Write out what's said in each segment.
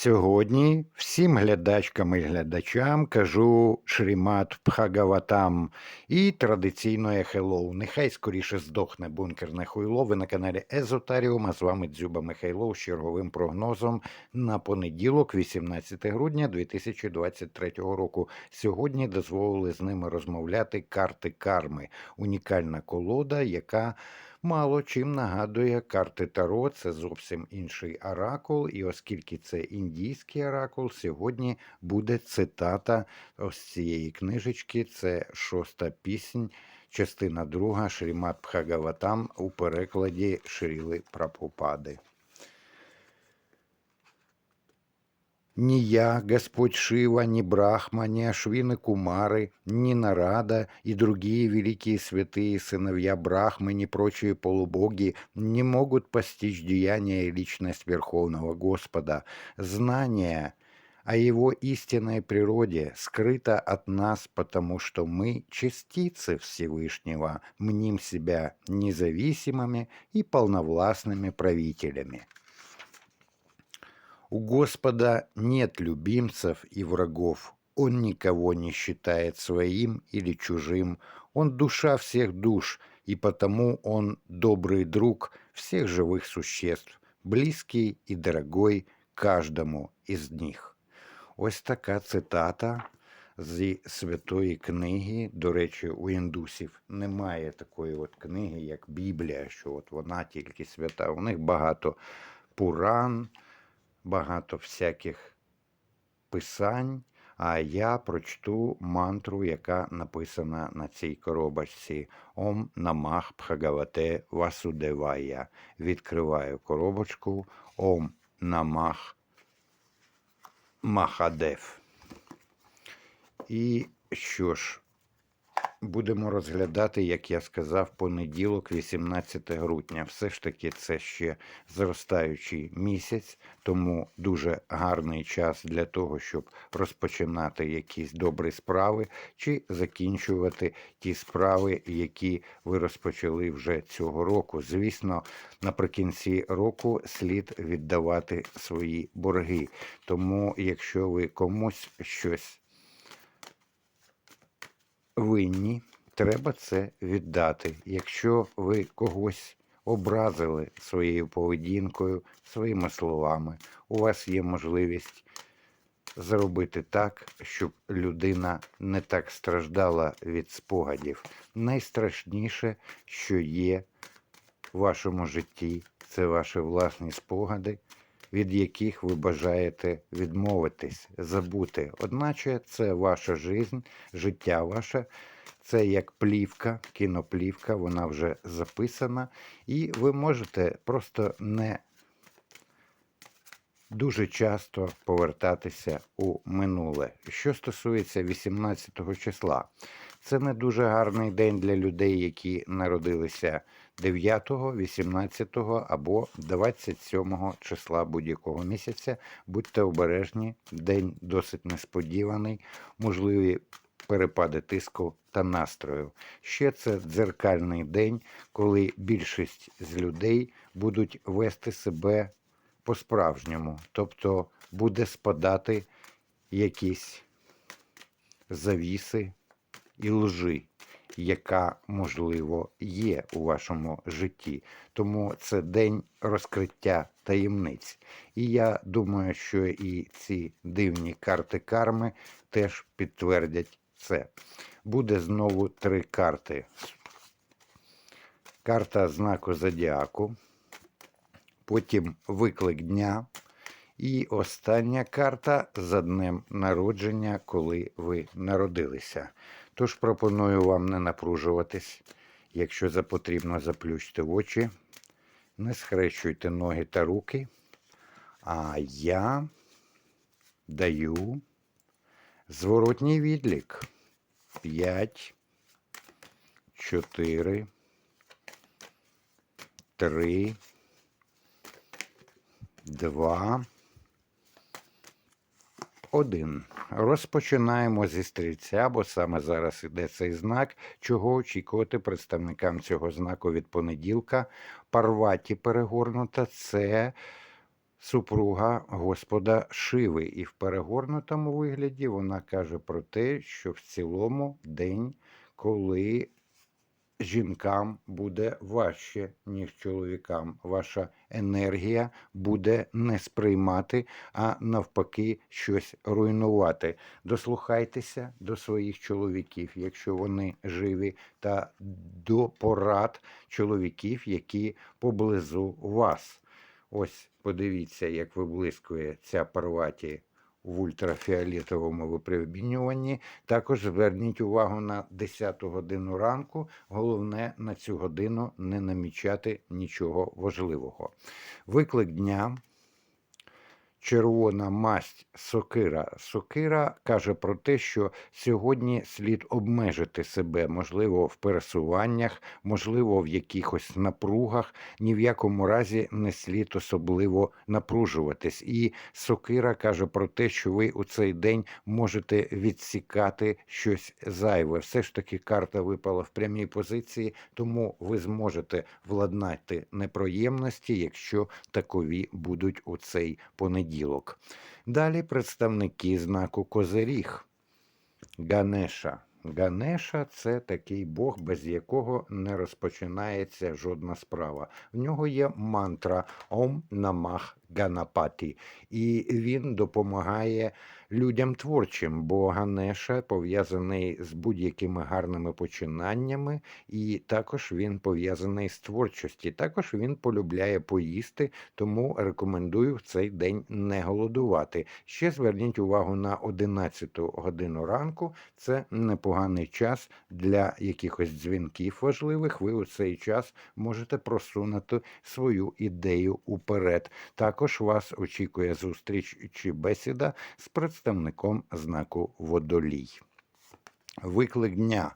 Сьогодні всім глядачкам і глядачам кажу Шрімат Пхагаватам і традиційно хеллоу. Нехай скоріше здохне бункерне хуйло. Ви на каналі Езотаріум, а з вами Дзюба Михайлов з черговим прогнозом на понеділок, 18 грудня 2023 року. Сьогодні дозволили з ними розмовляти карти карми. Унікальна колода, яка мало чим нагадує карти Таро. Це зовсім інший оракул. І оскільки це індійський оракул, сьогодні буде цитата ось цієї книжечки. Це шоста пісень, частина друга Шрімат Пхагаватам у перекладі Шріли Прабхупади. Ни я, Господь Шива, ни Брахма, ни Ашвины Кумары, ни Нарада и другие великие святые сыновья Брахмы, ни прочие полубоги не могут постичь деяния и личность Верховного Господа. Знание о Его истинной природе скрыто от нас, потому что мы, частицы Всевышнего, мним себя независимыми и полновластными правителями. У Господа нет любимцев и врагов. Он никого не считает своим или чужим. Он душа всех душ, и потому он добрый друг всех живых существ, близкий и дорогой каждому із них. Ось така цитата зі святої книги. До речі, у індусів немає такої от книги, як Біблія, що от вона тільки свята. У них багато пуран, багато всяких писань, а я прочту мантру, яка написана на цій коробочці Ом Намах Пхагавате Васудевая. Відкриваю коробочку Ом Намах Махадев. І що ж, будемо розглядати, як я сказав, понеділок, 18 грудня. Все ж таки, це ще зростаючий місяць, тому дуже гарний час для того, щоб розпочинати якісь добрі справи чи закінчувати ті справи, які ви розпочали вже цього року. Звісно, наприкінці року слід віддавати свої борги. Тому, якщо ви комусь щось винні, треба це віддати. Якщо ви когось образили своєю поведінкою, своїми словами, у вас є можливість зробити так, щоб людина не так страждала від спогадів. Найстрашніше, що є в вашому житті, це ваші власні спогади. Від яких ви бажаєте відмовитись, забути. Одначе це ваша жизнь, життя ваше, це як плівка, кіноплівка, вона вже записана, і ви можете просто не дуже часто повертатися у минуле. Що стосується 18 числа, це не дуже гарний день для людей, які народилися 9, 18 або 27 числа будь-якого місяця. Будьте обережні, день досить несподіваний, можливі перепади тиску та настрою. Ще це дзеркальний день, коли більшість з людей будуть вести себе по-справжньому, тобто буде спадати якісь завіси і лжи, яка, можливо, є у вашому житті. Тому це день розкриття таємниць. І я думаю, що і ці дивні карти карми теж підтвердять це. Буде знову три карти. Карта знаку Зодіаку, потім виклик дня. І остання карта за днем народження, коли ви народилися. Тож пропоную вам не напружуватись. Якщо за потрібно, заплющте очі, не схрещуйте ноги та руки. А я даю зворотній відлік. 5, 4, 3, 2, 1. Розпочинаємо зі стрільця, бо саме зараз іде цей знак, чого очікувати представникам цього знаку від понеділка. Парваті перегорнута це супруга Господа Шиви, і в перегорнутому вигляді вона каже про те, що в цілому день, коли жінкам буде важче, ніж чоловікам. Ваша енергія буде не сприймати, а навпаки, щось руйнувати. Дослухайтеся до своїх чоловіків, якщо вони живі, та до порад чоловіків, які поблизу вас. Ось подивіться, як виблискує ця парваті в ультрафіолетовому випромінюванні. Також зверніть увагу на 10 годину ранку. Головне на цю годину не намічати нічого важливого. Виклик дня. Червона масть сокира. Сокира каже про те, що сьогодні слід обмежити себе, можливо, в пересуваннях, можливо, в якихось напругах. Ні в якому разі не слід особливо напружуватись. І сокира каже про те, що ви у цей день можете відсікати щось зайве. Все ж таки карта випала в прямій позиції, тому ви зможете владнати неприємності, якщо такові будуть у цей понеділок. Далі представники знаку Козиріг. Ганеша. Ганеша це такий Бог, без якого не розпочинається жодна справа. В нього є мантра Ом Намах Ганапаті, і він допомагає людям творчим, бо Ганеша пов'язаний з будь-якими гарними починаннями, і також він пов'язаний з творчості. Також він полюбляє поїсти, тому рекомендую в цей день не голодувати. Ще зверніть увагу на 11 годину ранку. Це непоганий час для якихось дзвінків важливих. Ви у цей час можете просунути свою ідею уперед. Також вас очікує зустріч чи бесіда з представником знаку Водолій. Виклик дня.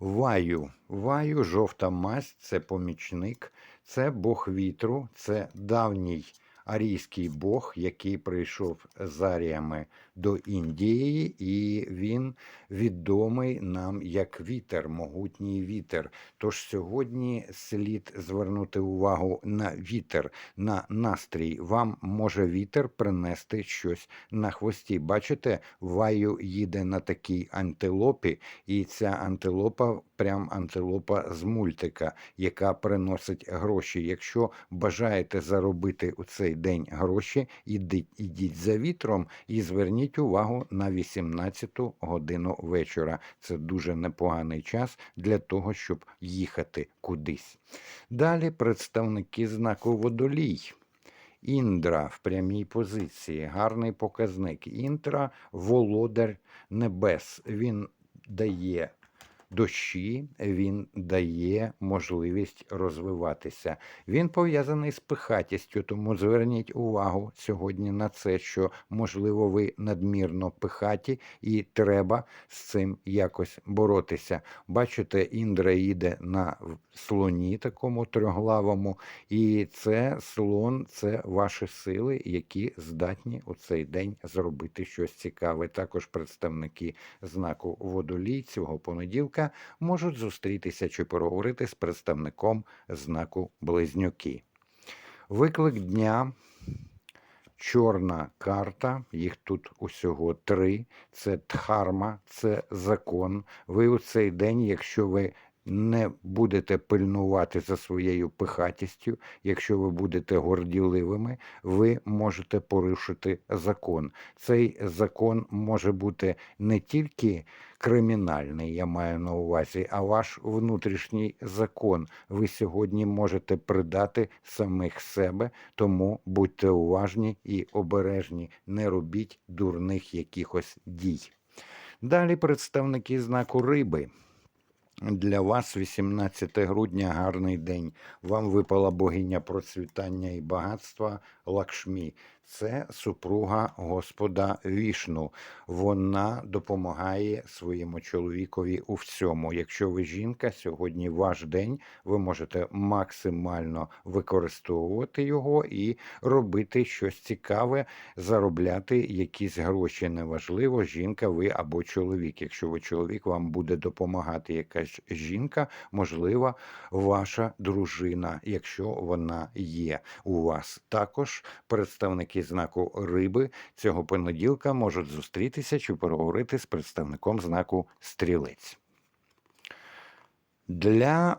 Ваю. Ваю, жовта масть це помічник, це Бог вітру, це давній арійський Бог, який прийшов з аріями до Індії, і він відомий нам як вітер, могутній вітер. Тож сьогодні слід звернути увагу на вітер, на настрій. Вам може вітер принести щось на хвості. Бачите, ваю їде на такій антилопі, і ця антилопа, прям антилопа з мультика, яка приносить гроші. Якщо бажаєте заробити у цей день гроші, ідіть, ідіть за вітром і зверніть увагу на 18 годину вечора. Це дуже непоганий час для того, щоб їхати кудись. Далі представники знаку водолій. Індра в прямій позиції, гарний показник. Інтра володар небес. Він дає дощі, він дає можливість розвиватися. Він пов'язаний з пихатістю, тому зверніть увагу сьогодні на це, що можливо ви надмірно пихаті, і треба з цим якось боротися. Бачите, Індра їде на слоні, такому трьохглавому, і це слон, це ваші сили, які здатні у цей день зробити щось цікаве. Також представники знаку водолій цього понеділка можуть зустрітися чи поговорити з представником знаку близнюки. Виклик дня. Чорна карта, їх тут усього три. Це дхарма, це закон. Ви у цей день, якщо ви не будете пильнувати за своєю пихатістю, якщо ви будете горділивими, ви можете порушити закон. Цей закон може бути не тільки кримінальний, я маю на увазі, а ваш внутрішній закон. Ви сьогодні можете придати самих себе, тому будьте уважні і обережні, не робіть дурних якихось дій. Далі представники знаку риби. Для вас 18 грудня гарний день. Вам випала богиня процвітання і багатства Лакшмі. Це супруга Господа Вішну. Вона допомагає своєму чоловікові у всьому. Якщо ви жінка, сьогодні ваш день, ви можете максимально використовувати його і робити щось цікаве, заробляти якісь гроші. Неважливо, жінка ви або чоловік. Якщо ви чоловік, вам буде допомагати якась жінка, можливо, ваша дружина, якщо вона є у вас. Також представники знаку риби цього понеділка можуть зустрітися чи поговорити з представником знаку стрілець. Для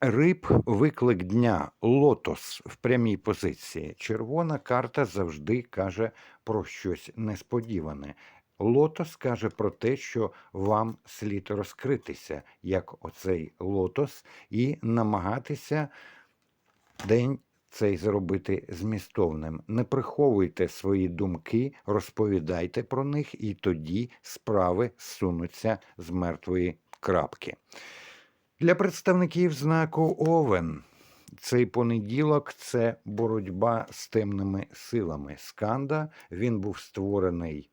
риб виклик дня лотос в прямій позиції. Червона карта завжди каже про щось несподіване. Лотос каже про те, що вам слід розкритися, як оцей лотос, і намагатися день цей зробити змістовним. Не приховуйте свої думки, розповідайте про них, і тоді справи сунуться з мертвої крапки. Для представників знаку Овен цей понеділок це боротьба з темними силами. Сканда він був створений.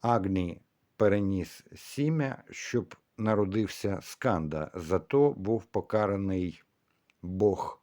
Агні переніс сім'я, щоб народився Сканда. Зато був покараний Бог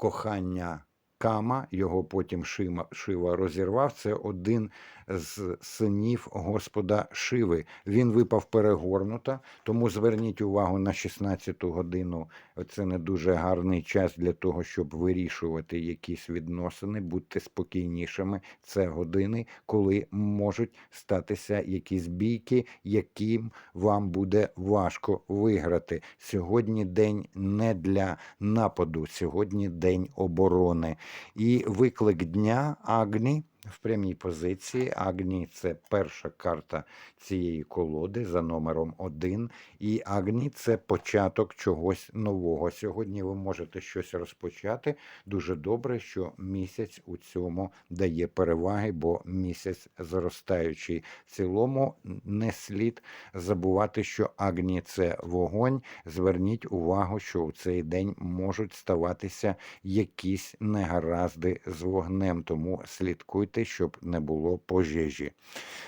кохання Кама, його потім Шима, Шива розірвав. Це один з синів Господа Шиви. Він випав перегорнуто, тому зверніть увагу на 16-ту годину. Це не дуже гарний час для того, щоб вирішувати якісь відносини. Будьте спокійнішими. Це години, коли можуть статися якісь бійки, яким вам буде важко виграти. Сьогодні день не для нападу, сьогодні день оборони. І виклик дня Агні в прямій позиції. Агні це перша карта цієї колоди за номером 1. І Агні це початок чогось нового. Сьогодні ви можете щось розпочати. Дуже добре, що місяць у цьому дає переваги, бо місяць зростаючий. В цілому не слід забувати, що Агні це вогонь. Зверніть увагу, що у цей день можуть ставатися якісь негаразди з вогнем, тому слідкуйте, щоб не було пожежі.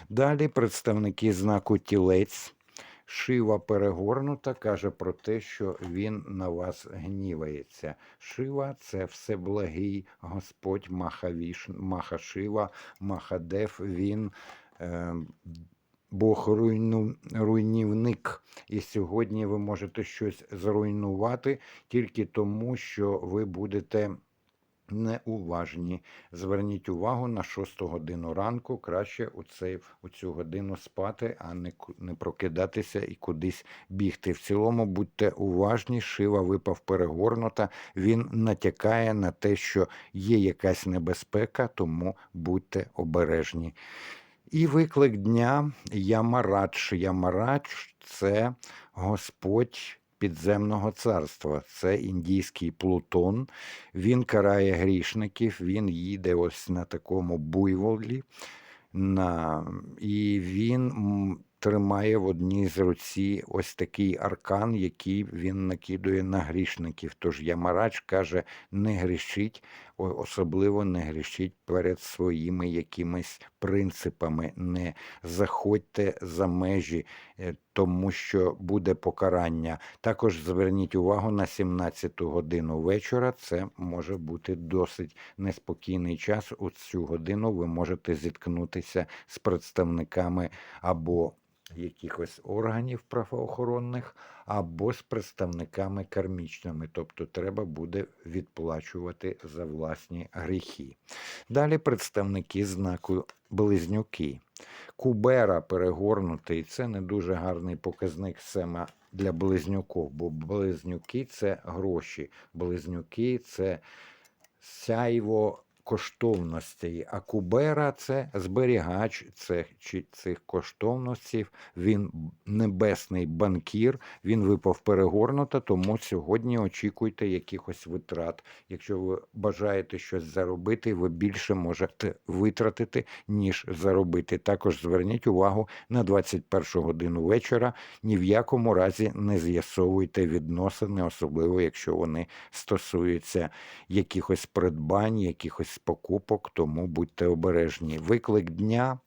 Далі представники знаку тілець. Шива перегорнута каже про те, що він на вас гнівається. Шива це всеблагий Господь Махавіш, Махашива, Махадев. Він е, Бог руйну, руйнівник. І сьогодні ви можете щось зруйнувати тільки тому, що ви будете неуважні. Зверніть увагу на 6 годину ранку. Краще у, цей, у цю годину спати, а не, не прокидатися і кудись бігти. В цілому будьте уважні, шива випав перегорнута. Він натякає на те, що є якась небезпека, тому будьте обережні. І виклик дня Ямарадж. Ямарадж це Господь підземного царства. Це індійський Плутон. Він карає грішників, він їде ось на такому буйволі. На... І він тримає в одній з руці ось такий аркан, який він накидує на грішників. Тож Ямарач каже: не грішіть, особливо не грішіть перед своїми якимись принципами, не заходьте за межі, е, тому що буде покарання. Також зверніть увагу на 17 годину вечора. Це може бути досить неспокійний час. У цю годину ви можете зіткнутися з представниками або якихось органів правоохоронних, або з представниками кармічними, тобто треба буде відплачувати за власні гріхи. Далі представники знаку близнюки. Кубера перегорнутий це не дуже гарний показник саме для близнюків, бо близнюки це гроші, близнюки це сяйво коштовностей, а Кубера це зберігач цих, цих коштовностей. Він небесний банкір, він випав перегорнуто, тому сьогодні очікуйте якихось витрат. Якщо ви бажаєте щось заробити, ви більше можете витратити, ніж заробити. Також зверніть увагу на 21 годину вечора. Ні в якому разі не з'ясовуйте відносини, особливо якщо вони стосуються якихось придбань, якихось з покупок, тому будьте обережні. Виклик дня.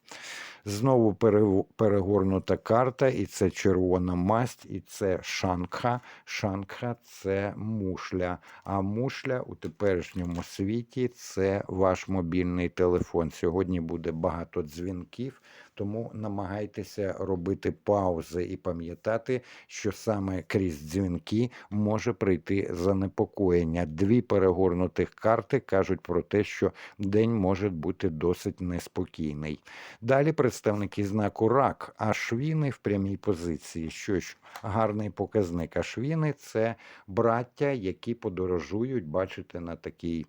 Знову перегорнута карта, і це червона масть, і це шанкха. Шанкха це мушля. А мушля у теперішньому світі це ваш мобільний телефон. Сьогодні буде багато дзвінків, тому намагайтеся робити паузи і пам'ятати, що саме крізь дзвінки може прийти занепокоєння. Дві перегорнутих карти кажуть про те, що день може бути досить неспокійний. Далі представники знаку рак, ашвіни в прямій позиції. Що ж, гарний показник. Ашвіни це браття, які подорожують, бачите, на такій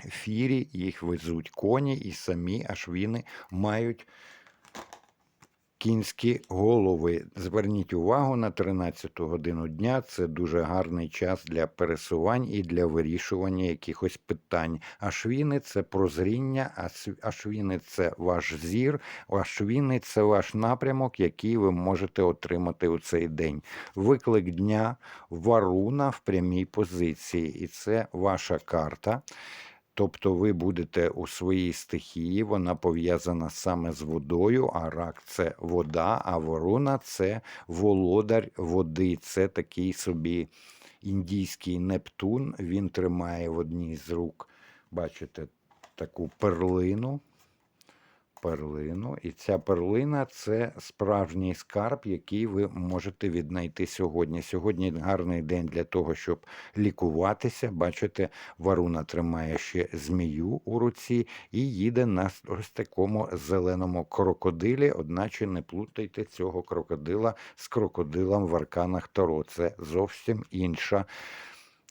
фірі, їх везуть коні, і самі ашвіни мають кінські голови. Зверніть увагу на 13 годину дня. Це дуже гарний час для пересувань і для вирішування якихось питань. Ашвіни це прозріння, ашвіни це ваш зір, ашвіни це ваш напрямок, який ви можете отримати у цей день. Виклик дня варуна в прямій позиції, і це ваша карта. Тобто ви будете у своїй стихії, вона пов'язана саме з водою, а рак це вода, а ворона це володар води. Це такий собі індійський Нептун. Він тримає в одній з рук, бачите, таку перлину. Перлину, і ця перлина це справжній скарб, який ви можете віднайти сьогодні. Сьогодні гарний день для того, щоб лікуватися. Бачите, Варуна тримає ще змію у руці і їде на ось такому зеленому крокодилі. Одначе не плутайте цього крокодила з крокодилом в арканах Таро. Це зовсім інша.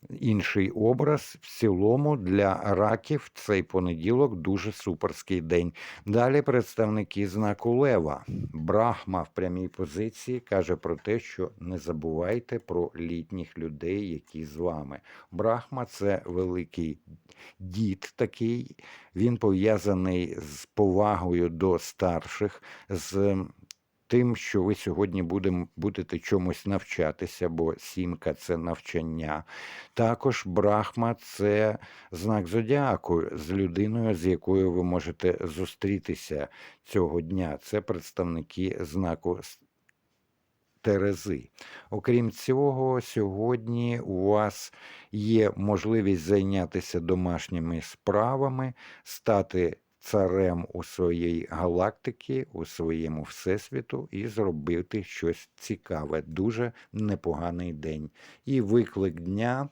Інший образ в цілому для раків цей понеділок дуже суперський день. Далі представники знаку Лева. Брахма в прямій позиції каже про те, що не забувайте про літніх людей, які з вами. Брахма це великий дід такий. Він пов'язаний з повагою до старших. з Тим, що ви сьогодні будем, будете чомусь навчатися, бо сімка це навчання. Також Брахма це знак зодіаку з людиною, з якою ви можете зустрітися цього дня. Це представники знаку Терези. Окрім цього, сьогодні у вас є можливість зайнятися домашніми справами, стати царем у своїй галактики, у своєму всесвіту і зробити щось цікаве. Дуже непоганий день. І виклик дня.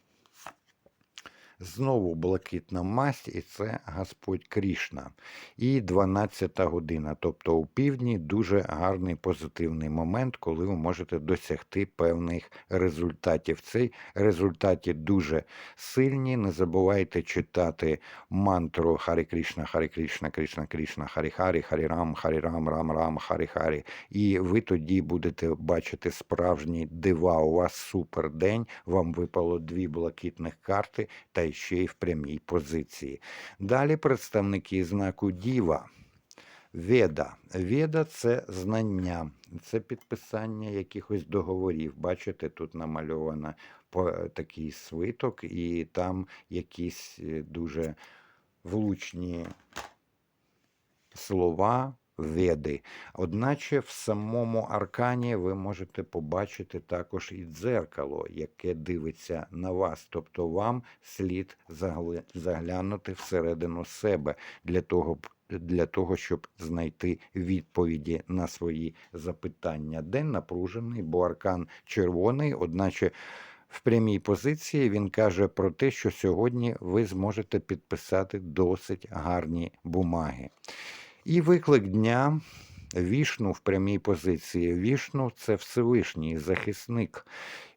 Знову блакитна масть, і це Господь Крішна. І 12 година, тобто у півдні дуже гарний позитивний момент, коли ви можете досягти певних результатів. Цей результати дуже сильні. Не забувайте читати мантру Харі Крішна, Харі Крішна, Крішна Крішна, Харі Харі, Харі Рам, Харі Рам, Рам Рам, Харі Харі. І ви тоді будете бачити справжні дива. У вас супер день. Вам випало дві блакитних карти та ще й в прямій позиції. Далі представники знаку Діва. Веда. Веда це знання, це підписання якихось договорів. Бачите, тут намальовано такий свиток, і там якісь е, дуже влучні слова. Веди. Одначе в самому аркані ви можете побачити також і дзеркало, яке дивиться на вас. Тобто вам слід заглянути всередину себе для того, для того, щоб знайти відповіді на свої запитання. День напружений, бо аркан червоний, одначе. В прямій позиції він каже про те, що сьогодні ви зможете підписати досить гарні бумаги. І виклик дня Вішну в прямій позиції. Вішну це Всевишній захисник.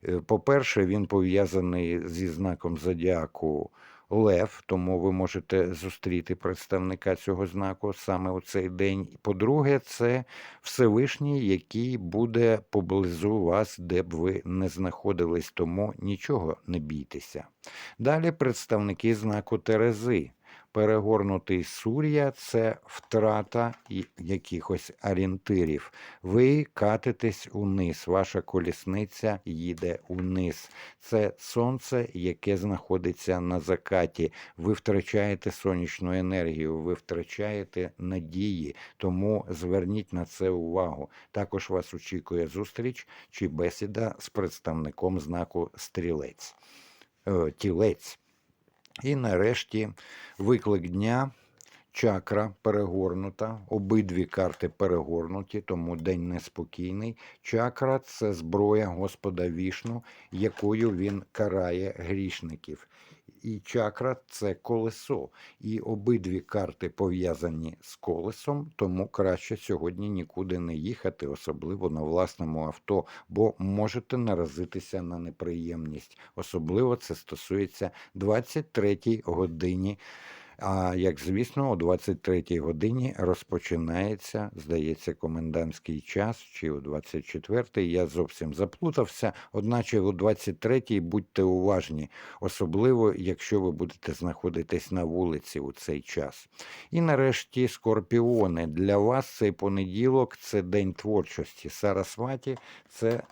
Е, По-перше, він пов'язаний зі знаком зодіаку Лев, тому ви можете зустріти представника цього знаку саме у цей день. По-друге, це Всевишній, який буде поблизу вас, де б ви не знаходились, тому нічого не бійтеся. Далі представники знаку Терези. Перегорнутий сур'я це втрата якихось орієнтирів. Ви катитесь униз, ваша колісниця їде униз. Це сонце, яке знаходиться на закаті. Ви втрачаєте сонячну енергію, ви втрачаєте надії, тому зверніть на це увагу. Також вас очікує зустріч чи бесіда з представником знаку стрілець, е, тілець. І нарешті виклик дня. Чакра перегорнута, обидві карти перегорнуті, тому день неспокійний. Чакра це зброя Господа Вішну, якою він карає грішників. І чакра це колесо. І обидві карти пов'язані з колесом, тому краще сьогодні нікуди не їхати, особливо на власному авто, бо можете наразитися на неприємність. Особливо це стосується 23-й годині. А як звісно, о 23-й годині розпочинається, здається, комендантський час, чи о 24-й, я зовсім заплутався. Одначе о 23-й будьте уважні, особливо якщо ви будете знаходитись на вулиці у цей час. І нарешті скорпіони. Для вас цей понеділок це день творчості. Сарасваті це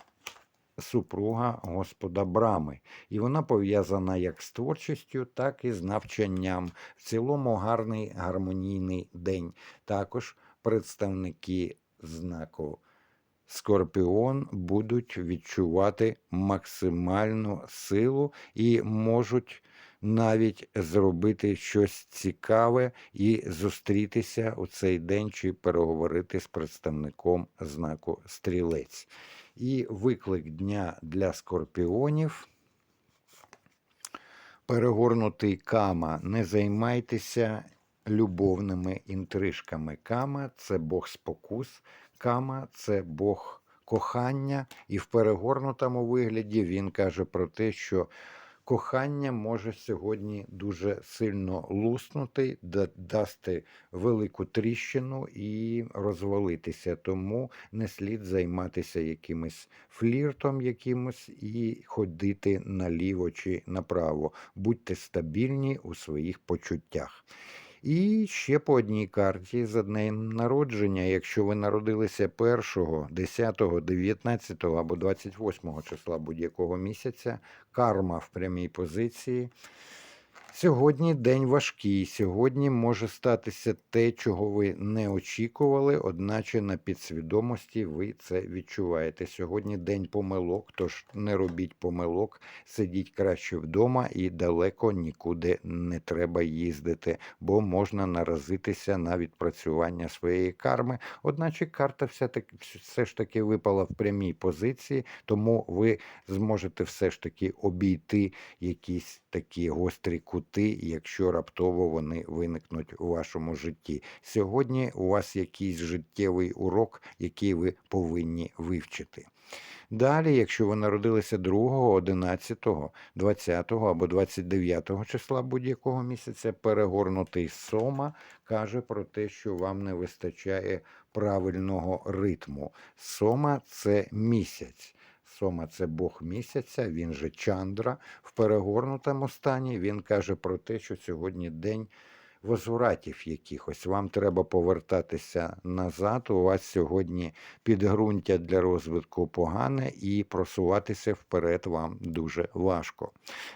супруга Господа Брами. І вона пов'язана як з творчістю, так і з навчанням. В цілому гарний гармонійний день. Також представники знаку Скорпіон будуть відчувати максимальну силу і можуть навіть зробити щось цікаве і зустрітися у цей день чи переговорити з представником знаку Стрілець. І виклик дня для скорпіонів. Перегорнутий кама. Не займайтеся любовними інтрижками. Кама це Бог спокус, кама це Бог кохання, і в перегорнутому вигляді він каже про те, що кохання може сьогодні дуже сильно луснути, дасти велику тріщину і розвалитися. Тому не слід займатися якимось фліртом якимось і ходити наліво чи направо. Будьте стабільні у своїх почуттях. І ще по одній карті за днем народження, якщо ви народилися 1, 10, 19 або 28 числа будь-якого місяця, карма в прямій позиції. Сьогодні день важкий. Сьогодні може статися те, чого ви не очікували, одначе на підсвідомості ви це відчуваєте. Сьогодні день помилок, тож не робіть помилок, сидіть краще вдома і далеко нікуди не треба їздити, бо можна наразитися на відпрацювання своєї карми. Одначе карта все, таки, все ж таки випала в прямій позиції, тому ви зможете все ж таки обійти якісь такі гострі кути, якщо раптово вони виникнуть у вашому житті. Сьогодні у вас якийсь життєвий урок, який ви повинні вивчити. Далі, якщо ви народилися 2, 11, 20 або 29 числа будь-якого місяця, перегорнутий сома каже про те, що вам не вистачає правильного ритму. Сома це місяць. Сома це Бог місяця, він же Чандра. В перегорнутому стані він каже про те, що сьогодні день возвратів якихось. Вам треба повертатися назад. У вас сьогодні підґрунтя для розвитку погане, і просуватися вперед вам дуже важко.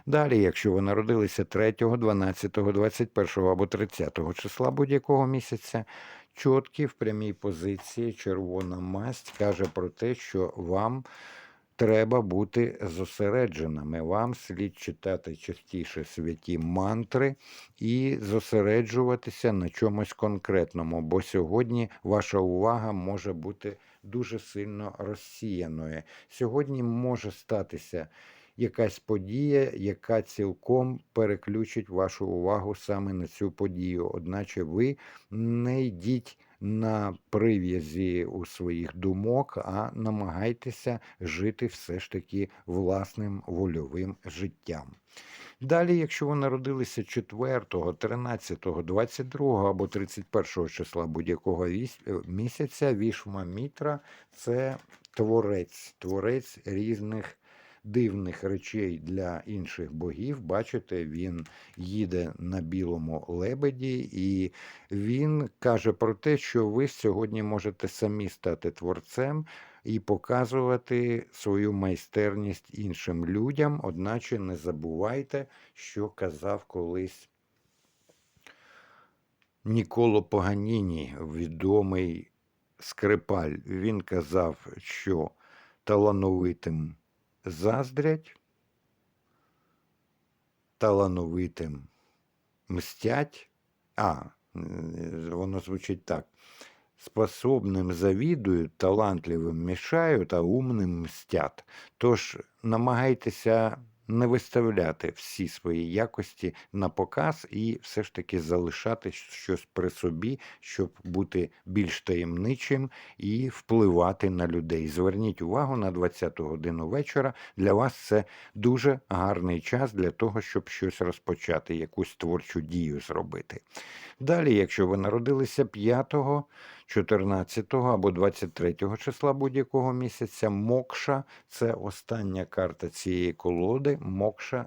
Далі, якщо ви народилися 3, 12, 21 або 30 числа будь-якого місяця, чіткі в прямій позиції червона масть каже про те, що вам треба бути зосередженими. Вам слід читати частіше святі мантри і зосереджуватися на чомусь конкретному, бо сьогодні ваша увага може бути дуже сильно розсіяною. Сьогодні може статися. Якась подія, яка цілком переключить вашу увагу саме на цю подію. Одначе ви не йдіть на прив'язі у своїх думок, а намагайтеся жити все ж таки власним вольовим життям. Далі, якщо ви народилися 4, 13, 22 або 31 числа будь-якого е, місяця, Вішма Мітра це творець, творець різних дивних речей для інших богів. Бачите, він їде на білому лебеді, і він каже про те, що ви сьогодні можете самі стати творцем і показувати свою майстерність іншим людям. Одначе не забувайте, що казав колись Ніколо Поганіні, відомий скрипаль. Він казав, що талановитим заздрять, талановитим мстять. А, воно звучить так. Способним завідують, талантливим мішають, а умним мстять. Тож намагайтеся не виставляти всі свої якості на показ і все ж таки залишати щось при собі, щоб бути більш таємничим і впливати на людей. Зверніть увагу на 20 годину вечора. Для вас це дуже гарний час для того, щоб щось розпочати, якусь творчу дію зробити. Далі, якщо ви народилися 5, 14 або 23 числа будь-якого місяця, мокша це остання карта цієї колоди. Мокша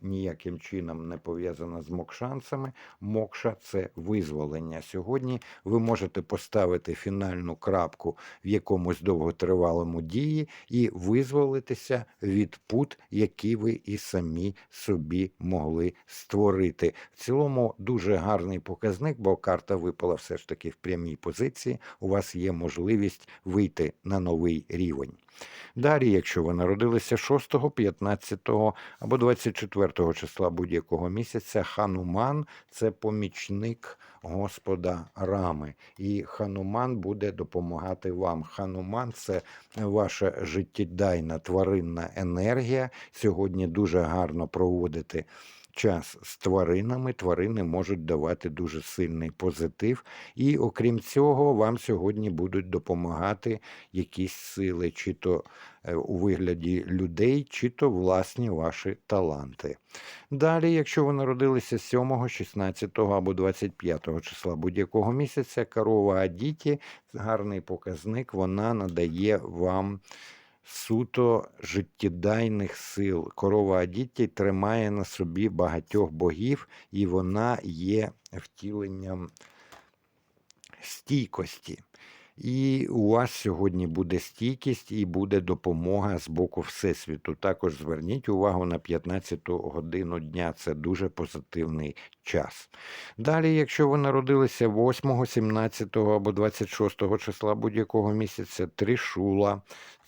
ніяким чином не пов'язана з мокшанцями. Мокша це визволення. Сьогодні ви можете поставити фінальну крапку в якомусь довготривалому дії і визволитися від пут, які ви і самі собі могли створити. В цілому дуже гарний показник, бо карта випала все ж таки в прямій позиції. У вас є можливість вийти на новий рівень. Далі, якщо ви народилися 6, 15 або 24 числа будь-якого місяця, хануман це помічник Господа Рами. І хануман буде допомагати вам. Хануман це ваша життєдайна тваринна енергія. Сьогодні дуже гарно проводити час з тваринами. Тварини можуть давати дуже сильний позитив. І окрім цього, вам сьогодні будуть допомагати якісь сили, чи то е, у вигляді людей, чи то власні ваші таланти. Далі, якщо ви народилися 7, 16 або 25 числа будь-якого місяця, корова Адіті, гарний показник, вона надає вам суто життєдайних сил. Корова Адітті тримає на собі багатьох богів, і вона є втіленням стійкості. І у вас сьогодні буде стійкість і буде допомога з боку Всесвіту. Також зверніть увагу на 15-ту годину дня, це дуже позитивний час. Далі, якщо ви народилися 8, 17 або 26 числа будь-якого місяця, тришула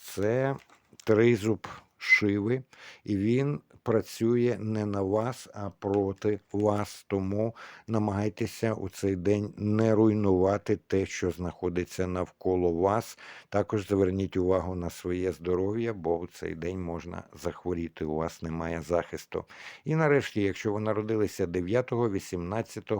це тризуб шиви, і він працює не на вас, а проти вас. Тому намагайтеся у цей день не руйнувати те, що знаходиться навколо вас. Також зверніть увагу на своє здоров'я, бо у цей день можна захворіти. У вас немає захисту. І нарешті, якщо ви народилися 9, 18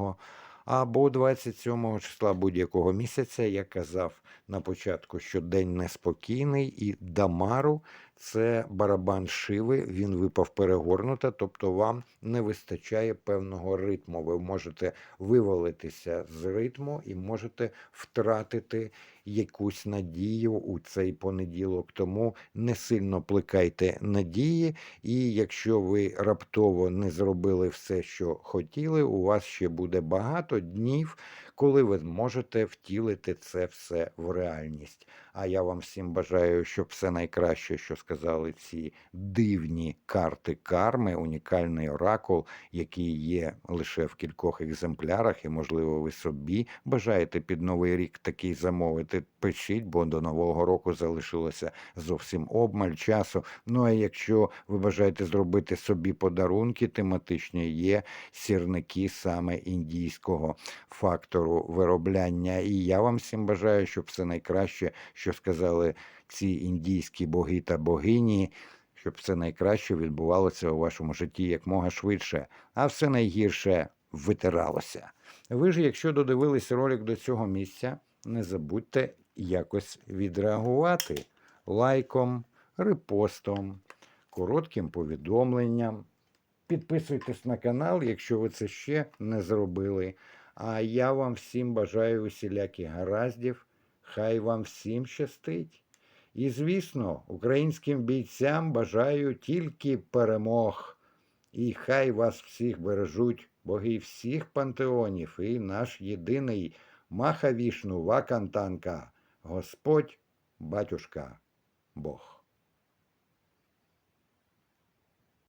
або 27 числа будь-якого місяця, я казав на початку, що день неспокійний, і Дамару це барабан шиви, він випав перегорнута, тобто вам не вистачає певного ритму. Ви можете вивалитися з ритму і можете втратити якусь надію у цей понеділок. Тому не сильно плекайте надії, і якщо ви раптово не зробили все, що хотіли, у вас ще буде багато днів, коли ви зможете втілити це все в реальність. А я вам всім бажаю, щоб все найкраще, що сказали ці дивні карти карми, унікальний оракул, який є лише в кількох екземплярах, і, можливо, ви собі бажаєте під новий рік такий замовити. Пишіть, бо до нового року залишилося зовсім обмаль часу. Ну а якщо ви бажаєте зробити собі подарунки, тематичні є сірники саме індійського фактору виробляння. І я вам всім бажаю, щоб все найкраще, що сказали ці індійські боги та богині, щоб все найкраще відбувалося у вашому житті якмога швидше, а все найгірше витиралося. Ви ж, якщо додивились ролик до цього місця, не забудьте якось відреагувати лайком, репостом, коротким повідомленням. Підписуйтесь на канал, якщо ви це ще не зробили. А я вам всім бажаю усіляких гараздів. Хай вам всім щастить. І, звісно, українським бійцям бажаю тільки перемог. І хай вас всіх бережуть боги всіх пантеонів і наш єдиний Махавішну Вакантанка, Господь, батюшка, Бог.